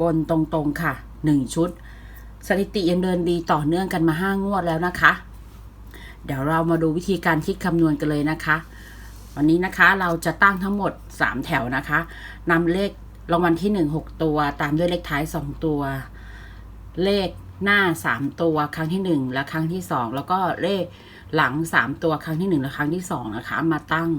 บนตรงๆค่ะหนึ่งชุด สถิติยังเดินดีต่อเนื่องกันมาห้างวดแล้วนะคะ เดี๋ยวเรามาดูวิธีการคิดคำนวณกันเลยนะคะ วันนี้นะคะเราจะตั้งทั้งหมด 3 แถวนะคะนำเลขรางวัลที่ 1 6 ตัว ตามด้วยเลขท้าย 2 ตัว เลขหน้า 3 ตัวครั้งที่ 1 และครั้งที่ 2 แล้วก็เลขหลัง 3 ตัวครั้งที่ 1 และครั้งที่ 2 นะคะ มาตั้ง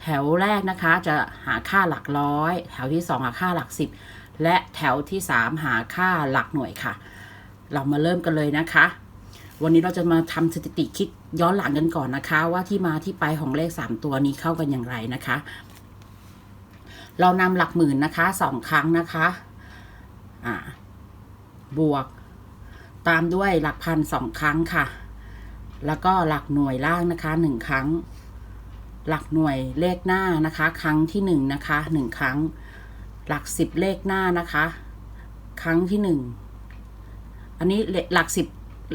แถวแรกนะคะจะหาค่าหลักร้อย แถวที่ 2 หาค่าหลัก 10 และแถวที่ 3 หาค่าหลักหน่วยค่ะ เรามาเริ่มกันเลยนะคะ วันนี้เราจะมาทำสถิติคิดย้อนหลังกันก่อนนะคะ ว่าที่มาที่ไปของเลข 3 ตัวนี้เข้ากันอย่างไรนะคะ เรานำหลักหมื่นนะคะสองครั้งนะคะอ่าบวก ตามด้วยหลักพันสองครั้งค่ะ แล้วก็หลักหน่วยล่างนะคะหนึ่งครั้ง หลักหน่วยเลขหน้านะคะ ครั้งที่หนึ่งนะคะหนึ่งครั้ง หลักสิบเลขหน้านะคะ ครั้งที่หนึ่งอันนี้หลักสิบ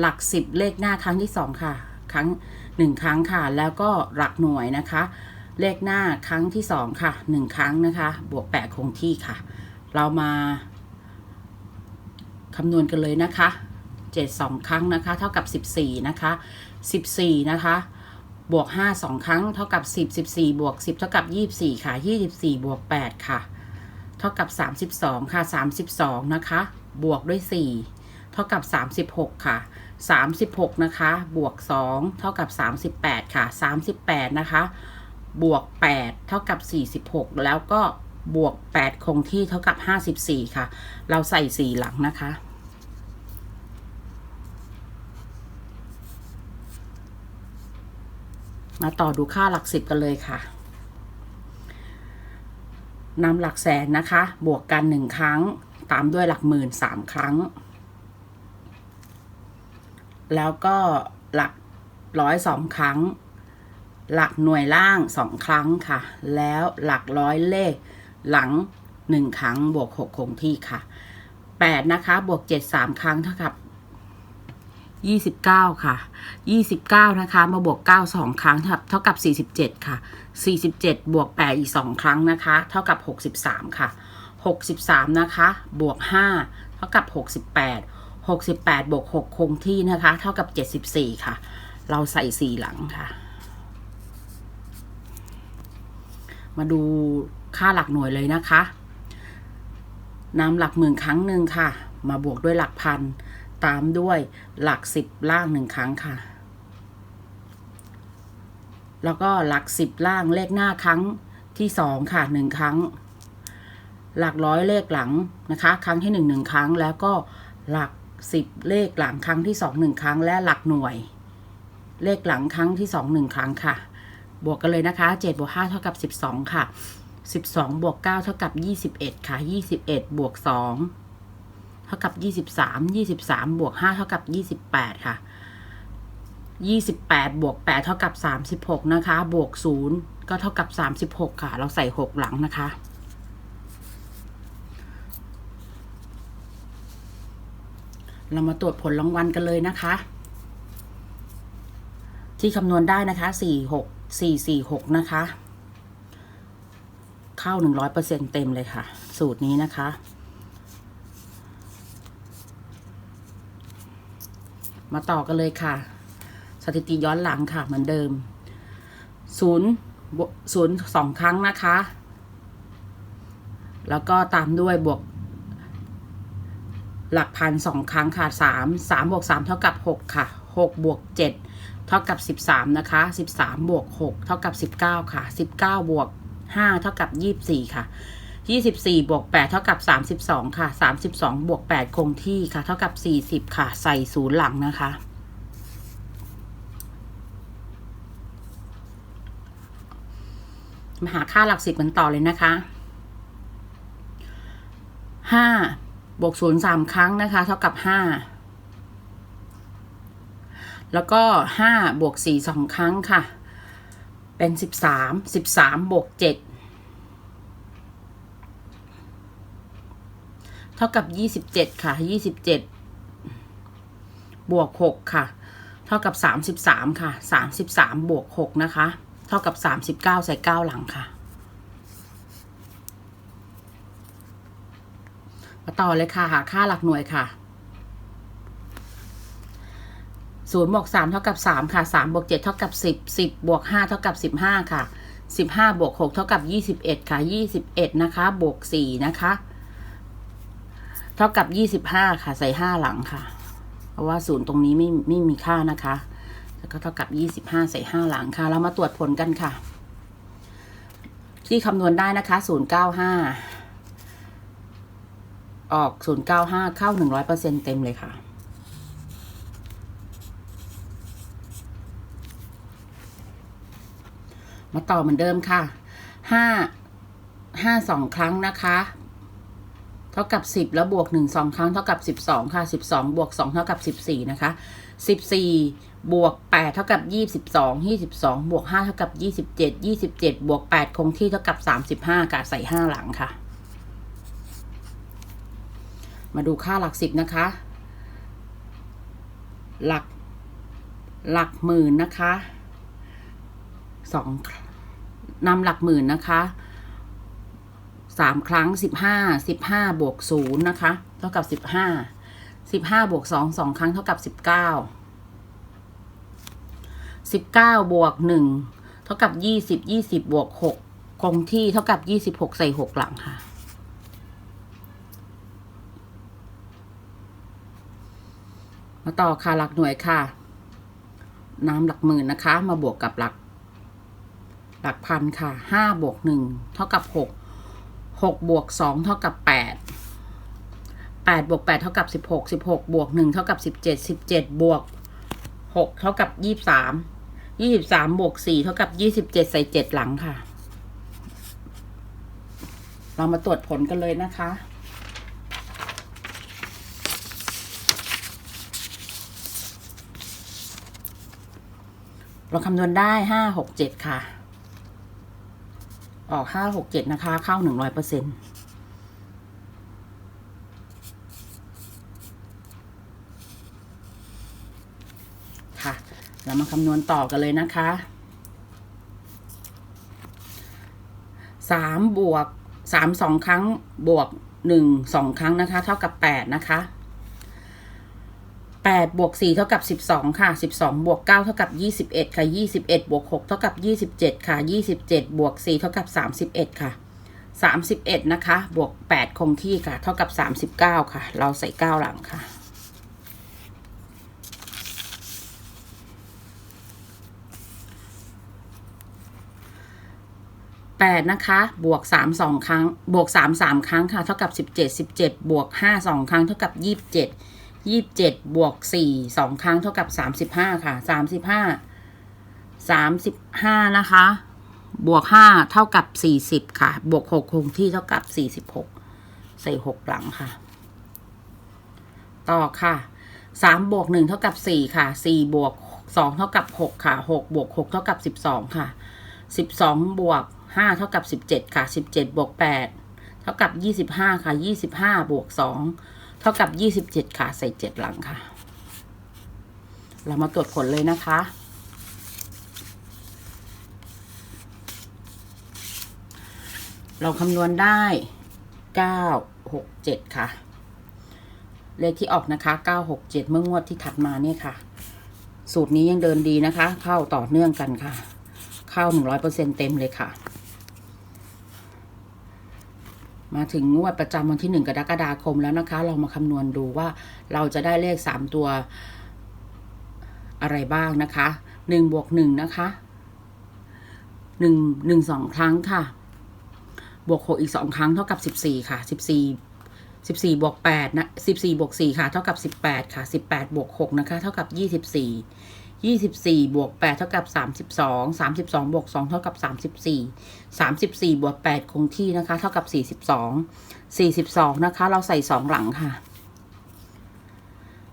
หลักสิบเลขหน้าครั้งที่สองค่ะ ครั้งหนึ่งครั้งค่ะ แล้วก็หลักหน่วยนะคะ เลขหน้าครั้งที่สองค่ะหนึ่งครั้งนะคะ บวกแปดคงที่ค่ะ เรามาคำนวณกันเลยนะคะเจ็ดสองครั้งนะคะ เท่ากับสิบสี่นะคะสิบสี่นะคะบวกห้าสองครั้ง เท่ากับสิบสิบสี่บวกสิบเท่ากับยี่สิบสี่ค่ะยี่สิบสี่บวกแปดค่ะ เท่ากับสามสิบสองค่ะสามสิบสองนะคะ บวกด้วยสี่เท่ากับสามสิบหกค่ะสามสิบหกนะคะ บวกสองเท่ากับสามสิบแปดค่ะสามสิบแปดนะคะ บวก 8 เท่ากับ 46 แล้วก็บวก 8 คงที่เท่ากับ 54 ค่ะ เราใส่ 4 หลังนะคะ มาต่อดูค่าหลักสิบกันเลยค่ะ นำหลักแสนนะคะ บวกกัน1ครั้ง ตามด้วยหลักหมื่น3ครั้ง แล้วก็หลักร้อยสองครั้ง หลักหน่วยล่างสองครั้งค่ะ แล้วหลักร้อยเลขหลังหนึ่งครั้งบวกหกคงที่ค่ะแปดนะคะบวกเจ็ดสามครั้งเท่ากับ ยี่สิบเก้าค่ะยี่สิบเก้านะคะ มาบวกเก้าสองครั้งเท่ากับสี่สิบเจ็ดค่ะสี่สิบเจ็ดบวกแปดอีกสองครั้งนะคะ เท่ากับหกสิบสามค่ะหกสิบสามนะคะ บวกห้าเท่ากับหกสิบแปดหกสิบแปดบวกหกคงที่นะคะ เท่ากับเจ็ดสิบสี่ค่ะ เราใส่สี่หลังค่ะ มาดูค่าหลักหน่วยเลยนะคะนำหลักหมื่นครั้งหนึ่งค่ะ มาบวกด้วยหลักพัน ตามด้วยหลักสิบล่างหนึ่งครั้งค่ะ แล้วก็หลักสิบล่างเลขหน้าครั้งที่สองค่ะหนึ่งครั้ง หลักร้อยเลขหลังนะคะ ครั้งที่หนึ่งหนึ่งครั้ง แล้วก็หลักสิบเลขหลังครั้งที่สองหนึ่งครั้ง และหลักหน่วย เลขหลังครั้งที่สองหนึ่งครั้งค่ะ บวกกันเลยนะคะ7บวก5เท่ากับ12ค่ะ12บองบวก9เท่ากับ21ค่ะ21บเอ็ดบวก2เท่ากับ23 23บวก5เท่ากับ28ค่ะ28บวก8เท่ากับ36นะคะ บวก0ก็เท่ากับ36ค่ะ เราใส่6หลังนะคะเรามาตรวจผลรางวัลกันเลยนะคะ ที่คำนวณได้นะคะ4 6สี่สี่หกนะคะ เข้าหนึ่งร้อยเปอร์เซ็นเต็มเลยค่ะ สูตรนี้นะคะ มาต่อกันเลยค่ะ สถิติย้อนหลังค่ะเหมือนเดิมศูนย์ศูนย์สองครั้งนะคะ แล้วก็ตามด้วยบวก หลักพันสองครั้งค่ะสามสามบวกสามเท่ากับหกค่ะหกบวกเจ็ดเท่ากับ13นะคะ13บามบวก6เท่ากับ19ค่ะ19บเก้าบวก5เท่ากับ24ค่ะ 24 บวก 8 เท่ากับ 32 ค่ะ 32 บวก 8 คงที่ค่ะ เท่ากับ 40 ค่ะ ใส่ศูนย์หลังนะคะ มาหาค่าหลักสิบกันต่อเลยนะคะ 5 บวกศูนย์สามครั้งนะคะ เท่ากับ 5 แล้วก็ 5 บวก4 2 ครั้งค่ะ เป็น 13 13 บวก 7 ท่ากับยี่สิบเจ็ดค่ะยี่สิบเจ็ดบวกหกค่ะ เท่ากับสามสิบสามค่ะสามสิบสามบวกหกนะคะ เท่ากับสามสิบเก้าใส่เก้าหลังค่ะ มาต่อเลยค่ะ หาค่าหลักหน่วยค่ะศูนย์บวกสามเท่ากับสามค่ะสามบวกเจ็ดเท่ากับสิบสิบบวกห้าเท่ากับสิบห้าค่ะสิบห้าบวกหกเท่ากับยี่สิบเอ็ดค่ะยี่สิบเอ็ดนะคะ บวกสี่นะคะ ท่ากับยี่สิบห้าค่ะ ใส่ห้าหลังค่ะ เพราะว่าศูนย์ตรงนี้ไม่ไม่มีค่านะคะ แล้วก็เท่ากับยี่สิบห้าใส่ห้าหลังค่ะเรามาตรวจผลกันค่ะ ที่คำนวณได้นะคะศูนย์เก้าห้าออก095เข้า100%เต็มเลยค่ะมาต่อเหมือนเดิมค่ะ5 5 2ครั้งนะคะ เท่ากับ 10 แล้วบวก 1 2 ครั้งเท่ากับ 12 ค่ะ 12 บวก 2 เท่ากับ 14 นะคะ 14 บวก 8 เท่ากับ 22 22 บวก 5 เท่ากับ 27 27 บวก 8 คงที่เท่ากับ 35ค่ะใส่ 5 หลังค่ะ มาดูค่าหลักสิบนะคะ หลัก หลักหมื่นนะคะสองนำหลักหมื่นนะคะ สามครั้งสิบห้าสิบห้าบวกศูนย์นะคะ เท่ากับสิบห้าสิบห้าบวกสองสองครั้งเท่ากับสิบเก้าสิบเก้าบวกหนึ่งเท่ากับยี่สิบยี่สิบบวกหกคงที่เท่ากับยี่สิบหกใส่หกหลังค่ะมาต่อค่ะหลักหน่วยค่ะ น้ำหลักหมื่นนะคะ มาบวกกับหลัก หลักพันค่ะห้าบวกหนึ่งเท่ากับหก หกบวกสองเท่ากับแปดแปดบวกแปดเท่ากับสิบหกสิบหกบวกหนึ่งเท่ากับสิบเจ็ดสิบเจ็ดบวกหกเท่ากับยี่สามยี่สิบสามบวกสี่เท่ากับยี่สิบเจ็ดใส่เจ็ดหลังค่ะ เรามาตรวจผลกันเลยนะคะเราคำนวณได้ห้าหกเจ็ดค่ะ ออกห้าหกเจ็ดนะคะ เข้าหนึ่งร้อยเปอร์เซ็นต์ค่ะ เรามาคำนวณต่อกันเลยนะคะสามบวกสามสองครั้งบวกหนึ่งสองครั้งนะคะ เท่ากับแปดนะคะ แปดบวกสี่เท่ากับสิบสองค่ะสิบสองบวกเก้าเท่ากับยี่สิบเอ็ดค่ะยี่สิบเอ็ดบวกหกเท่ากับยี่สิบเจ็ดค่ะยี่สิบเจ็ดบวกสี่เท่ากับสามสิบเอ็ดค่ะสามสิบเอ็ดนะคะ บวกแปดคงที่ค่ะ เท่ากับสามสิบเก้าค่ะ เราใส่เก้าหลังค่ะแปดนะคะ บวกสามสองครั้ง บวกสามสามครั้งค่ะ เท่ากับสิบเจ็ดสิบเจ็ดบวกห้าสองครั้ง เท่ากับยี่สิบเจ็ด ยี่สิบเจ็ดบวกสี่สองครั้งเท่ากับสามสิบห้าค่ะสามสิบห้าสามสิบห้านะคะ บวกห้าเท่ากับสี่สิบค่ะ บวกหกคงที่เท่ากับสี่สิบหกใส่หกหลังค่ะ ต่อค่ะสามบวกหนึ่งเท่ากับสี่ค่ะสี่บวกสองเท่ากับหกค่ะหกบวกหกเท่ากับสิบสองค่ะสิบสองบวกห้าเท่ากับสิบเจ็ดค่ะสิบเจ็ดบวกแปดเท่ากับยี่สิบห้าค่ะยี่สิบห้าบวกสอง เท่ากับยี่สิบเจ็ดค่ะ ใส่เจ็ดหลังค่ะ เรามาตรวจผลเลยนะคะ เราคำนวณได้เก้าหกเจ็ดค่ะ เลขที่ออกนะคะเก้าหกเจ็ดเมื่องวดที่ถัดมาเนี่ยค่ะ สูตรนี้ยังเดินดีนะคะ เข้าต่อเนื่องกันค่ะ เข้าหนึ่งร้อยเปอร์เซ็นเต็มเลยค่ะ มาถึงงวดประจำวันที่หนึ่งกรกฎาคมแล้วนะคะ เรามาคำนวณดูว่าเราจะได้เลขสามตัวอะไรบ้างนะคะหนึ่งบวกหนึ่งนะคะหนึ่งหนึ่งสองครั้งค่ะ บวกหกอีกสองครั้งเท่ากับสิบสี่ค่ะสิบสี่สิบสี่บวกแปดนะสิบสี่บวกสี่ค่ะ เท่ากับสิบแปดค่ะสิบแปดบวกหกนะคะ เท่ากับยี่สิบสี่ ยี่สิบสี่บวกแปดเท่ากับสามสิบสองสามสิบสองบวกสองเท่ากับสามสิบสี่สามสิบสี่บวกแปดคงที่นะคะ เท่ากับสี่สิบสองสี่สิบสองนะคะ เราใส่สองหลังค่ะ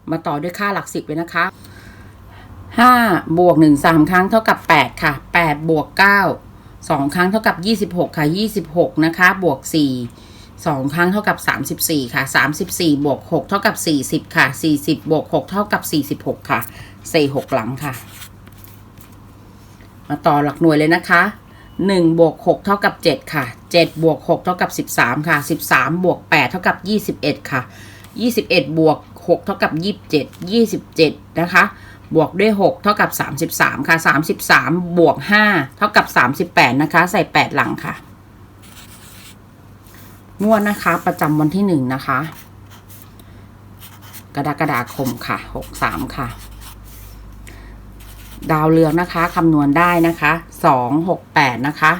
มาต่อด้วยค่าหลักสิบเลยนะคะห้าบวกหนึ่งสามครั้งเท่ากับแปดค่ะแปดบวกเก้าสองครั้งเท่ากับยี่สิบหกค่ะยี่สิบหกนะคะ บวกสี่สองครั้งเท่ากับสามสิบสี่ค่ะสามสิบสี่บวกหกเท่ากับสี่สิบค่ะสี่สิบบวกหกเท่ากับสี่สิบหกค่ะ สี่หกหลังค่ะ มาต่อหลักหน่วยเลยนะคะหนึ่งบวกหกเท่ากับเจ็ดค่ะเจ็ดบวกหกเท่ากับสิบสามค่ะสิบสามบวกแปดเท่ากับยี่สิบเอ็ดค่ะยี่สิบเอ็ดบวกหกเท่ากับยี่สิบเจ็ดยี่สิบเจ็ดนะคะบวกด้วยหกเท่ากับสามสิบสามค่ะสามสิบสามบวกห้าเท่ากับสามสิบแปดนะคะ ใส่แปดหลังค่ะงวดนะคะ ประจำวันที่หนึ่งนะคะ กรกฎาคมค่ะหกสามค่ะ ดาวเรืองนะคะคำนวณได้นะคะสองหกแปดนะคะ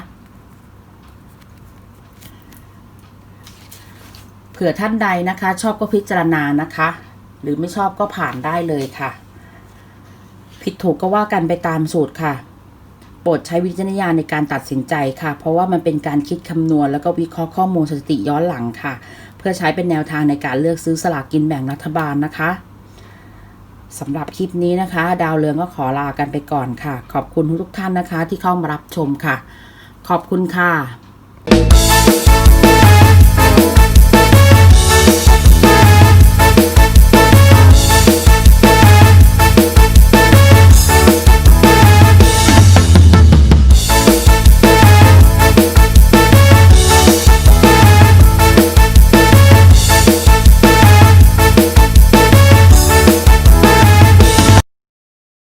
เผื่อท่านใดนะคะ ชอบก็พิจารณานะคะ หรือไม่ชอบก็ผ่านได้เลยค่ะ ผิดถูกก็ว่ากันไปตามสูตรค่ะโปรดใช้วิจารณญาณในการตัดสินใจค่ะ เพราะว่ามันเป็นการคิดคำนวณ แล้วก็วิเคราะห์ข้อมูลสถิติย้อนหลังค่ะ เพื่อใช้เป็นแนวทางในการเลือกซื้อสลากกินแบ่งรัฐบาลนะคะ สำหรับคลิปนี้นะคะ ดาวเรืองก็ขอลากันไปก่อนค่ะ ขอบคุณทุกท่านนะคะที่เข้ามารับชมค่ะ ขอบคุณค่ะ